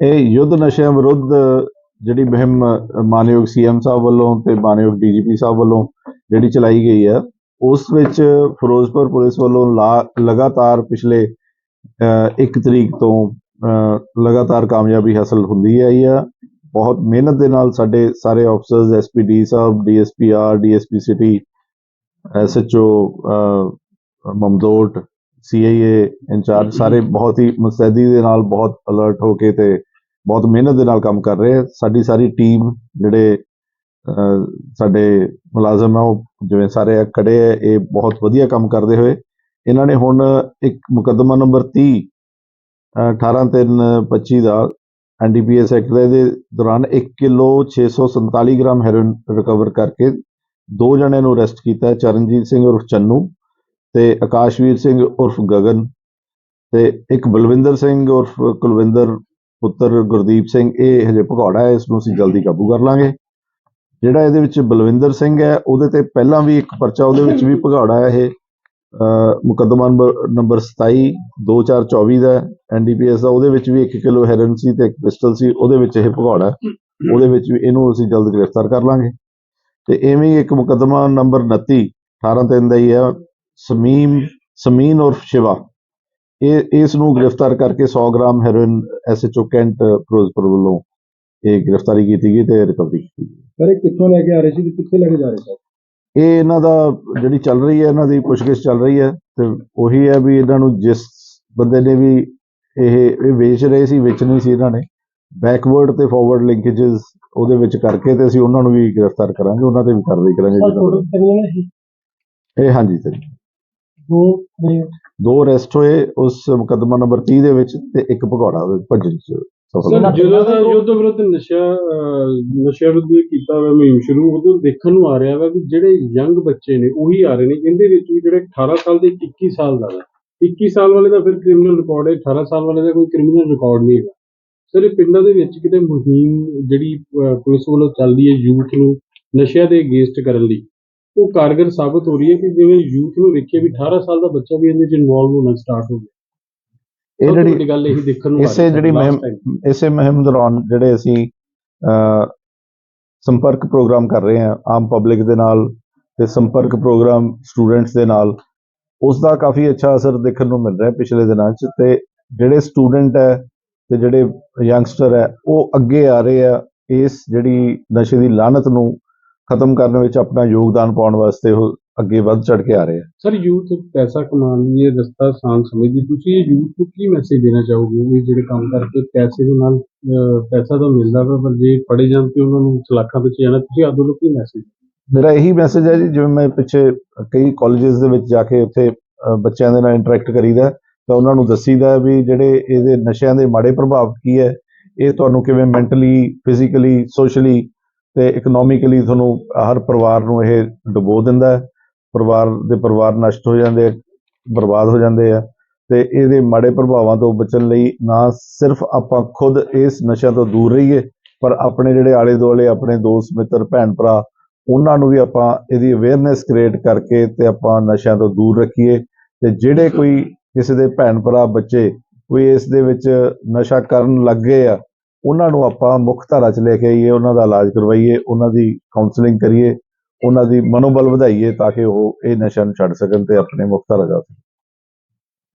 ਇਹ ਯੁੱਧ ਨਸ਼ਿਆਂ ਵਿਰੁੱਧ ਜਿਹੜੀ ਮੁਹਿੰਮ ਅ, ਮਾਨਯੋਗ ਸੀਐਮ ਸਾਹਿਬ ਵੱਲੋਂ ਤੇ ਮਾਨਯੋਗ ਡੀਜੀਪੀ ਸਾਹਿਬ ਵੱਲੋਂ ਜਿਹੜੀ ਚਲਾਈ ਗਈ ਹੈ ਉਸ ਵਿੱਚ ਫਿਰੋਜ਼ਪੁਰ ਪੁਲਿਸ ਵੱਲੋਂ ਲਾ- ਲਗਾਤਾਰ ਪਿਛਲੇ ਅ, ਇੱਕ ਤਰੀਕ ਤੋਂ ਲਗਾਤਾਰ ਕਾਮਯਾਬੀ ਹਾਸਲ ਹੁੰਦੀ ਆਈ ਆ। ਬਹੁਤ ਮਿਹਨਤ ਦੇ ਨਾਲ ਸਾਡੇ ਸਾਰੇ officers SPD sahib DSPR DSP city SHO Mamdot CIA incharge ਸਾਰੇ ਬਹੁਤ ਹੀ ਮੁਸਤੈਦੀ ਦੇ ਨਾਲ ਬਹੁਤ ਅਲਰਟ ਹੋ ਕੇ ਤੇ ਬਹੁਤ ਮਿਹਨਤ ਦੇ ਨਾਲ ਕੰਮ ਕਰ ਰਹੇ ਸਾਡੀ ਸਾਰੀ ਟੀਮ ਜਿਹੜੇ ਸਾਡੇ ਮੁਲਾਜ਼ਮ ਆ ਉਹ ਜਿਵੇਂ ਸਾਰੇ ਖੜੇ ਆ ਇਹ ਬਹੁਤ ਵਧੀਆ ਕੰਮ ਕਰਦੇ ਹੋਏ। ਇਹਨਾਂ ਨੇ ਹੁਣ ਇੱਕ ਮੁਕੱਦਮਾ ਨੰਬਰ 30 ਅਹ, 18 3 25 ਦਾ ਐਨਡੀਪੀਐਸ ਐਕਟ ਦੇ ਦੌਰਾਨ 1 ਕਿਲੋ 647 ਗ੍ਰਾਮ ਹੈਰੋਇਨ ਰਿਕਵਰ ਕਰਕੇ ਦੋ ਜਣਿਆਂ ਨੂੰ ਅਰੈਸਟ ਕੀਤਾ ਚਰਨਜੀਤ ਸਿੰਘ ਉਰਫ ਚੰਨੂ। ਤੇ ਆਕਾਸ਼ਵੀਰ ਸਿੰਘ ਉਰਫ ਗਗਨ ਤੇ ਇੱਕ ਬਲਵਿੰਦਰ ਸਿੰਘ ਉਰਫ ਕੁਲਵਿੰਦਰ ਪੁੱਤਰ ਗੁਰਦੀਪ ਸਿੰਘ, ਇਹ ਹਜੇ ਭਗੌੜਾ ਹੈ ਇਸ ਨੂੰ ਅਸੀਂ ਜਲਦੀ ਕਾਬੂ ਕਰ ਲਾਂਗੇ। ਜਿਹੜਾ ਇਹਦੇ ਵਿੱਚ ਬਲਵਿੰਦਰ ਸਿੰਘ ਹੈ, ਉਹਦੇ ਤੇ ਪਹਿਲਾਂ ਵੀ ਇੱਕ ਪਰਚਾ ਉਹਦੇ ਵਿੱਚ ਵੀ ਭਗੌੜਾ ਹੈ ਇਹ। ਮੁਕੱਦਮਾ ਨੰਬਰ ਨੰਬਰ 27 2424 ਦਾ ਐਨਡੀਪੀਐਸ ਦਾ, ਉਹਦੇ ਵਿੱਚ ਵੀ 1 ਕਿਲੋ ਹੈਰਨ ਸੀ ਤੇ ਇੱਕ ਪਿਸਟਲ ਸੀ, ਉਹਦੇ ਵਿੱਚ ਇਹ ਭਗੌੜਾ ਉਹਦੇ ਵਿੱਚ ਵੀ ਇਹਨੂੰ ਅਸੀਂ ਜਲਦ ਗ੍ਰਿਫਤਾਰ ਕਰ ਲਾਂਗੇ। ਤੇ ਐਵੇਂ ਇੱਕ ਮੁਕੱਦਮਾ ਨੰਬਰ 29 18 ਤਿੰਨ ਦਾ ਹੀ ਹੈ ਸਮੀਮ ਸਮੀਨ ਉਰਫ ਸ਼ਿਵਾ। ਇਹ ਇਸ ਨੂੰ ਗ੍ਰਿਫਤਾਰ ਕਰਕੇ 100 gram heroin SHO cantt Ferozepur ਵੱਲੋਂ ਇਹ ਗ੍ਰਿਫਤਾਰੀ ਕੀਤੀ ਗਈ ਤੇ ਰਿਕਵਰੀ ਕੀਤੀ ਗਈ। ਸਰ ਇਹ ਕਿੱਥੋਂ ਲੈ ਕੇ ਆ ਰਹੇ ਸੀ ਤੇ ਕਿੱਥੇ ਲੈ ਕੇ ਜਾ ਰਹੇ ਸਰ ਇਹ ਇਹਨਾਂ ਦਾ ਜਿਹੜੀ ਚੱਲ ਰਹੀ ਹੈ ਇਹਨਾਂ ਦੀ ਪੁੱਛਗਿੱਛ ਚੱਲ ਰਹੀ ਹੈ ਤੇ ਉਹੀ ਹੈ ਵੀ ਇਹਨਾਂ ਨੂੰ ਜਿਸ ਬੰਦੇ ਨੇ ਵੀ ਇਹ ਇਹ ਵੇਚ ਰਹੇ ਸੀ ਵੇਚ ਨਹੀਂ ਸੀ ਇਹਨਾਂ ਨੇ ਬੈਕਵਰਡ ਤੇ ਫਾਰਵਰਡ ਲਿੰਕੇजेस ਉਹਦੇ ਵਿੱਚ ਕਰਕੇ ਤੇ ਅਸੀਂ ਉਹਨਾਂ ਨੂੰ ਵੀ ਗ੍ਰਿਫਤਾਰ ਕਰਾਂਗੇ ਉਹਨਾਂ ਤੇ ਵੀ ਕਾਰਵਾਈ ਕਰਾਂਗੇ। ਇਹ ਹਾਂਜੀ ਸਰ ਦੋ ਅਰੈਸਟ ਹੋਏ ਉਸ ਮੁਕੱਦਮਾ ਨੰਬਰ 30 ਦੇ ਵਿੱਚ ਤੇ ਇੱਕ ਭਗੌੜਾ ਭੱਜਣ ਚ ਸਫਲ ਸਰ, ਹੋਇਆ। ਜਦੋਂ ਦਾ ਯੁੱਧ ਵਿਰੁੱਧ ਨਸ਼ਾ ਅਹ, ਨਸ਼ਾ ਵਿਰੁੱਧ ਕੀਤਾ ਹੋਇਆ ਮੁਹਿੰਮ ਸ਼ੁਰੂ ਉਦੋਂ ਦੇਖਣ ਨੂੰ ਆ ਰਿਹਾ ਵਾ ਕਿ ਜਿਹੜੇ ਯੰਗ ਬੱਚੇ ਨੇ ਉਹੀ ਆ ਰਹੇ ਨੇ। ਇਹਦੇ ਵਿੱਚ ਵੀ ਜਿਹੜੇ 18 ਸਾਲ ਦੇ 21 ਸਾਲ ਦਾ ਵਾ। 21 ਸਾਲ ਵਾਲੇ ਦਾ ਫਿਰ ਕ੍ਰਿਮੀਨਲ ਰਿਕਾਰਡ ਹੈ 18 ਸਾਲ ਵਾਲੇ ਦਾ ਕੋਈ ਕ੍ਰਿਮੀਨਲ ਰਿਕਾਰਡ ਨਹੀਂ ਹੈਗਾ। ਸਰ ਇਹ ਪਿੰਡਾਂ ਦੇ ਵਿੱਚ ਕਿਤੇ ਮੁਹਿੰਮ ਜਿਹੜੀ ਅਹ, ਪੁਲਿਸ ਵੱਲੋਂ ਚੱਲਦੀ ਹੈ ਯੂਥ ਨੂੰ ਨਸ਼ਿਆਂ ਦੇ ਅਗੇਂਸਟ ਕਰਨ ਲਈ। ਉਹ ਕਾਰਗਰ ਸਾਬਤ ਹੋ ਰਹੀ ਹੈ ਕਿ ਜਿਵੇਂ ਯੂਥ ਨੂੰ ਵੇਖਿਆ ਵੀ 18 ਸਾਲ ਦਾ ਬੱਚਾ ਵੀ ਇਹਦੇ ਚ ਇਨਵੋਲਵ ਹੋਣਾ ਸਟਾਰਟ ਹੋ ਗਿਆ ਇਹ ਜਿਹੜੀ ਗੱਲ ਇਹੀ ਦੇਖਣ ਨੂੰ ਇਸੇ ਜਿਹੜੀ। ਇਸੇ ਮੁਹਿੰਮ ਦੌਰਾਨ ਜਿਹੜੇ ਅਸੀਂ ਸੰਪਰਕ ਪ੍ਰੋਗਰਾਮ ਕਰ ਰਹੇ ਹਾਂ ਆਮ ਪਬਲਿਕ ਦੇ ਨਾਲ ਤੇ ਸੰਪਰਕ ਪ੍ਰੋਗਰਾਮ ਸਟੂਡੈਂਟਸ ਦੇ ਨਾਲ ਉਸ ਦਾ ਕਾਫੀ ਅੱਛਾ ਅਸਰ ਦੇਖਣ ਨੂੰ ਮਿਲ ਰਿਹਾ ਹੈ ਪਿਛਲੇ ਦਿਨਾਂ 'ਚ ਤੇ ਜਿਹੜੇ ਸਟੂਡੈਂਟ ਹੈ ਤੇ ਜਿਹੜੇ ਯੰਗਸਟਰ ਹੈ ਉਹ ਅੱਗੇ ਆ ਰਹੇ ਆ ਇਸ ਜਿਹੜੀ ਨਸ਼ੇ ਦੀ ਲਾਨਤ ਨੂੰ ਖਤਮ ਕਰਨ ਵਿੱਚ ਆਪਣਾ ਯੋਗਦਾਨ ਪਾਉਣ ਵਾਸਤੇ ਉਹ ਅੱਗੇ ਵੱਧ ਚੜ ਕੇ ਆ ਰਹੇ ਆ। ਸਰ ਯੂਥ ਪੈਸਾ ਕਮਾਉਣ ਲਈ ਇਹ ਰਸਤਾ ਆਸਾਨ ਸਮਝਦੀ ਤੁਸੀਂ ਇਹ ਯੂਥ ਨੂੰ ਕੀ ਮੈਸੇਜ ਦੇਣਾ ਚਾਹੋਗੇ? ਇਹ ਜਿਹੜੇ ਕੰਮ ਕਰਕੇ ਪੈਸੇ ਦੇ ਨਾਲ ਪੈਸਾ ਤਾਂ ਮਿਲਦਾ ਵਾ ਪਰ ਜੇ ਫੜੇ ਜਾਣ ਤੇ ਉਹਨਾਂ ਨੂੰ ਸਲਾਖਾਂ ਵਿੱਚ ਜਾਣਾ ਤੁਸੀਂ ਆਪ ਵੱਲੋਂ ਕੀ ਮੈਸੇਜ ਮੇਰਾ ਇਹੀ ਮੈਸੇਜ ਹੈ ਜੀ ਜਿਵੇਂ ਮੈਂ ਪਿੱਛੇ ਕਈ ਕਾਲਜਸ ਦੇ ਵਿੱਚ ਜਾ ਕੇ ਉੱਥੇ ਬੱਚਿਆਂ ਦੇ ਨਾਲ ਇੰਟਰੈਕਟ ਕਰੀਦਾ ਤਾਂ ਉਹਨਾਂ ਨੂੰ ਦੱਸੀਦਾ ਵੀ ਜਿਹੜੇ ਇਹਦੇ ਨਸ਼ਿਆਂ ਦੇ ਮਾੜੇ ਪ੍ਰਭਾਵ ਕੀ ਹੈ ਇਹ ਤੁਹਾਨੂੰ ਕਿਵੇਂ ਮੈਂਟਲੀ ਫਿਜ਼ੀਕਲੀ ਸੋਸ਼ਲੀ ਤੇ ਇਕਨੋਮਿਕਲੀ ਤੁਹਾਨੂੰ ਹਰ ਪਰਿਵਾਰ ਨੂੰ ਇਹ ਡੁਬੋ ਦਿੰਦਾ ਹੈ। ਪਰਿਵਾਰ ਦੇ ਪਰਿਵਾਰ ਨਸ਼ਟ ਹੋ ਜਾਂਦੇ ਬਰਬਾਦ ਹੋ ਜਾਂਦੇ ਆ ਤੇ ਇਹਦੇ ਮਾੜੇ ਪ੍ਰਭਾਵਾਂ ਤੋਂ ਬਚਣ ਲਈ ਨਾ ਸਿਰਫ ਆਪਾਂ ਖੁਦ ਇਸ ਨਸ਼ਿਆਂ ਤੋਂ ਦੂਰ ਰਹੀਏ, ਪਰ ਆਪਣੇ ਜਿਹੜੇ ਆਲੇ ਦੁਆਲੇ ਆਪਣੇ ਦੋਸਤ, ਮਿੱਤਰ ਭੈਣ ਭਰਾ ਉਹਨਾਂ ਨੂੰ ਵੀ ਆਪਾਂ ਇਹਦੀ ਅਵੇਅਰਨੈਸ ਕ੍ਰੀਏਟ ਕਰਕੇ ਤੇ ਆਪਾਂ ਨਸ਼ਿਆਂ ਤੋਂ ਦੂਰ ਰੱਖੀਏ ਤੇ ਜਿਹੜੇ ਕੋਈ ਕਿਸੇ ਦੇ ਭੈਣ ਭਰਾ ਬੱਚੇ ਕੋਈ ਇਸ ਦੇ ਵਿੱਚ ਨਸ਼ਾ ਕਰਨ ਲੱਗੇ ਆ ਉਹਨਾਂ ਨੂੰ ਆਪਾਂ ਮੁੱਖ ਧਾਰਾ 'ਚ ਲੈ ਕੇ ਆਈਏ, ਉਹਨਾਂ ਦਾ ਇਲਾਜ ਕਰਵਾਈਏ, ਉਹਨਾਂ ਦੀ ਕਾਉਂਸਲਿੰਗ ਕਰੀਏ, ਉਹਨਾਂ ਦੀ ਮਨੋਬਲ ਵਧਾਈਏ ਤਾਂ ਕਿ ਉਹ ਇਹ ਨਸ਼ਾ ਨੂੰ ਛੱਡ ਸਕਣ ਤੇ ਆਪਣੇ ਮੁੱਖ ਧਾਰਾ ਜਾ ਸਕਣ।